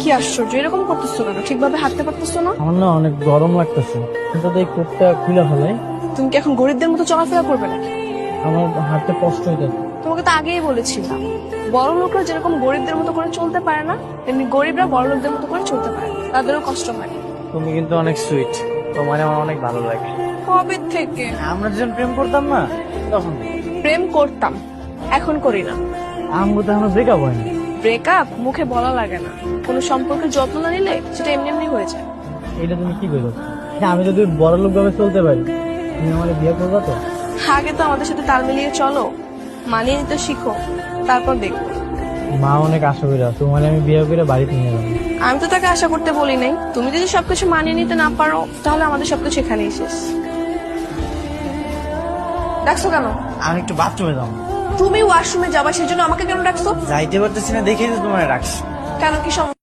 কি আশ্চর্য এরকম করতেছো কেন? ঠিকভাবে হাঁটতে পারতেছো না? আমার না অনেক গরম লাগতেছে। কিন্তু এই কোটটা খুলে ফেলাই তুমি কি এখন গরিবদের মতো চলাফেরা করবে নাকি? আমার হাঁটতে কষ্ট হইতেছে। তোমাকে তো আগেই বলেছিলাম বড় লোকরা যেরকম গরিবদের মতো করে চলতে পারে না তেমনি গরিবরা বড় লোকদের মতো করে চলতে পারে না। তাদেরও কষ্ট হয়। তুমি কিন্তু অনেক সুইট তোমার আমার অনেক ভালো লাগে। কবে থেকে? আমরা যখন প্রেম করতাম না তখন। প্রেম করতাম এখন করি না। আমগো তো এখনও ব্রেকআপ হয়নি। ব্রেকআপ মুখে বলা লাগে না। কোনো সম্পর্কের যত্ন না নিলে সেটা এমনি এমনি হয়ে যায়। এটা তুমি কি করো আমি যদি বড় লোক ভাবে চলতে পারি তুমি আমার বিয়ে করবা তো? আগে তো আমাদের সাথে তাল মিলিয়ে চলো মানিয়ে নিতে শিখো তারপর দেখো মা অনেক আশা করে তোমার আমি বিয়ে করে বাড়িতে নিয়ে যাব। আমি তো তাকে আশা করতে বলি নাই। তুমি যদি সবকিছু মানিয়ে নিতে না পারো তাহলে আমাদের সবকিছু এখানেই শেষ। ডাকছো কেন? আমি একটু বাথরুমে যাব। তুমি ওয়াশরুমে যাবা সেজন্য আমাকে কেন ডাকছো? যাইতে পারতেছি না দেখেই তো তোমার রাখছি। কেন কি সমস্যা?